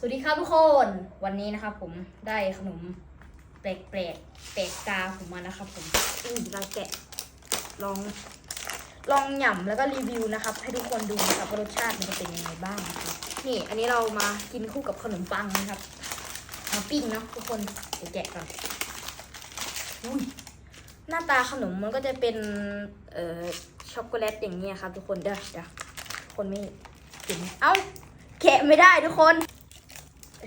สวัสดีครับทุกคน วันนี้นะครับผมได้ขนมแปลกๆแปลกแปลกตาผมมานะครับผมอืมเราแกะลอง ลองหย่ำแล้วก็รีวิวนะครับ ให้ทุกคนดูนะครับว่ารสชาติมันจะเป็นยังไงบ้างนะครับนี่อันนี้เรามากินคู่กับขนมปังนะครับมาปิ้งเนาะทุกคนเดี๋ยวแกะก่อนอุ้ยหน้าตาขนมมันก็จะเป็นเอ่อช็อกโกแลตอย่างเงี้ยครับ ทุกคนเด้อเดี๋ยวคนไม่กินเอ้าแกะไม่ได้ทุกคน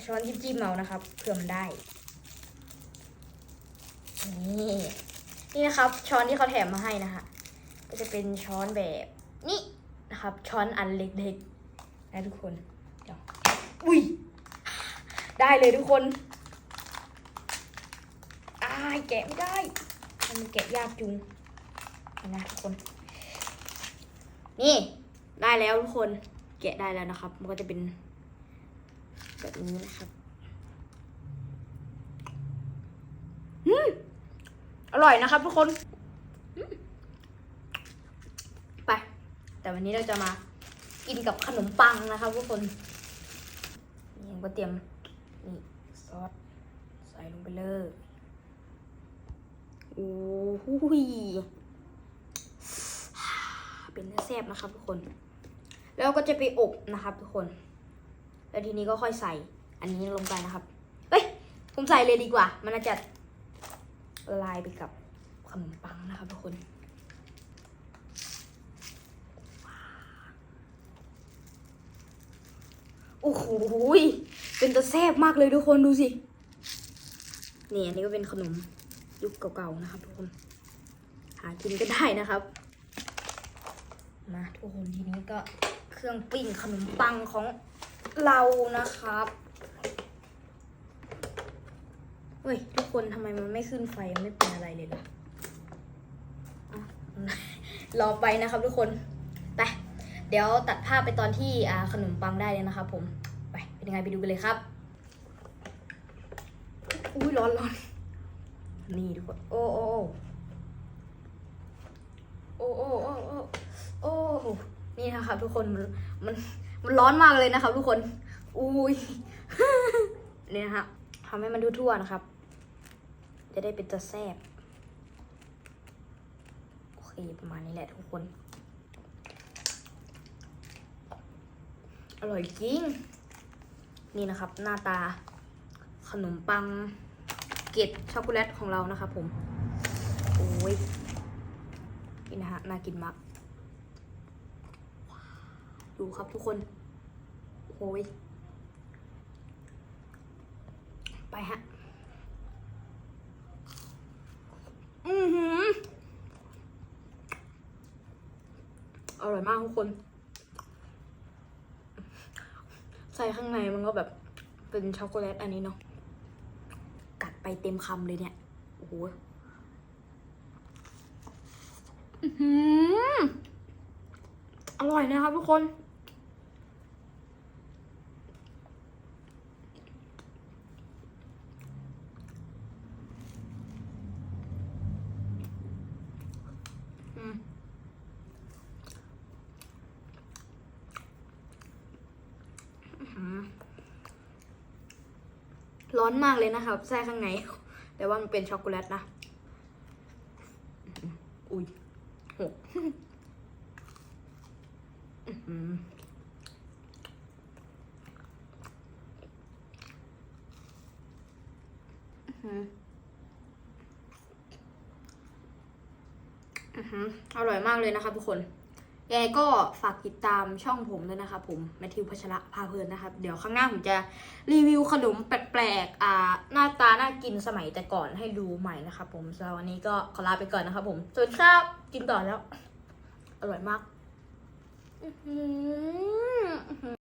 ช้อนจิ้มจิ้มๆเอานะครับเพื่อมันได้ นี่นี่นะครับ ช้อนที่เขาแถมมาให้นะคะก็จะเป็นช้อนแบบนี้นะครับ ช้อนอันเล็กๆนะทุกคนเดี๋ยวอุ้ยได้เลยทุกคนอายแกะไม่ได้มันแกะยากจุงนะทุกคน นี่ได้แล้วทุกคนแกะได้แล้วนะครับ มันก็จะเป็น แบบนี้นะครับอืมอร่อยนะครับทุกคนอืมไป แต่วันนี้เราจะมากินกับขนมปังนะครับทุกคนนี่ก็เตรียมนี่ซอสใส่ลงไปเลยโอ้โหยเป็นเนื้อแซ่บนะครับทุกคน แล้วก็จะไปอบนะครับทุกคน แล้วทีนี้ก็ค่อยใส่ อันนี้ลงไปนะครับ เฮ้ย ผมใส่เลยดีกว่า มันน่าจะละลายไปกับขนมปังนะครับทุกคนโอ้โหยเป็นตัวแซ่บมากเลยทุกคนดูสิ นี่อันนี้ก็เป็นขนมยุคเก่าๆนะครับทุกคน หากินก็ได้นะครับ มาทุกคนทีนี้ก็เครื่องปิ้งขนมปังของ เรานะครับเฮ้ยทุกคนทำไมมันไม่ขึ้นไฟไม่เป็นอะไรเลยล่ะรอไปนะครับทุกคนไปเดี๋ยวตัดภาพไปตอนที่ขนมปังได้เลยนะครับผมไปเป็นยังไงไปดูกันเลยครับอุ้ยร้อนร้อนนี่ทุกคนโอ้โอ้โอ้โอ้โอ้โอ้นี่นะครับทุกคนมันมัน มันร้อนมากเลยนะครับ ทุกคน อุ้ยเนี่ยนะครับทำให้มันทั่วๆนะครับ จะได้เป็นตัวแซ่บโอเคประมาณนี้แหละทุกคน อร่อยจริง นี่นะครับ หน้าตาขนมปังเกล็ดช็อกโกแลตของเรานะครับผม โอ้ยนี่นะฮะ น่ากินมาก ดูครับทุกคนโอ้ยไปฮะ อือหือ อร่อยมากทุกคน ใส่ข้างในมันก็แบบเป็นช็อกโกแลตอันนี้เนาะ กัดไปเต็มคำเลยเนี่ย โอ้โหอื้อหืออร่อยนะครับทุกคน อืมอื้อหือ ร้อนมากเลยนะครับแทรกข้างใน แต่ว่ามันเป็นช็อกโกแลตนะ อุ้ยหกอื้อหืออื้อหืออือหืออร่อยมากเลยนะคะทุกคน ยังไงก็ฝากติดตามช่องผมด้วยนะคะผมแมทธิวพัชระพาเพลินนะครับเดี๋ยวข้างหน้าผมจะรีวิวขนมแปลกๆอ่าหน้าตาน่ากินสมัยแต่ก่อนให้ดูใหม่นะครับผมสำหรับวันนี้ก็ขอลาไปก่อนนะครับผมสวัสดีครับกินต่อแล้ว อร่อยมาก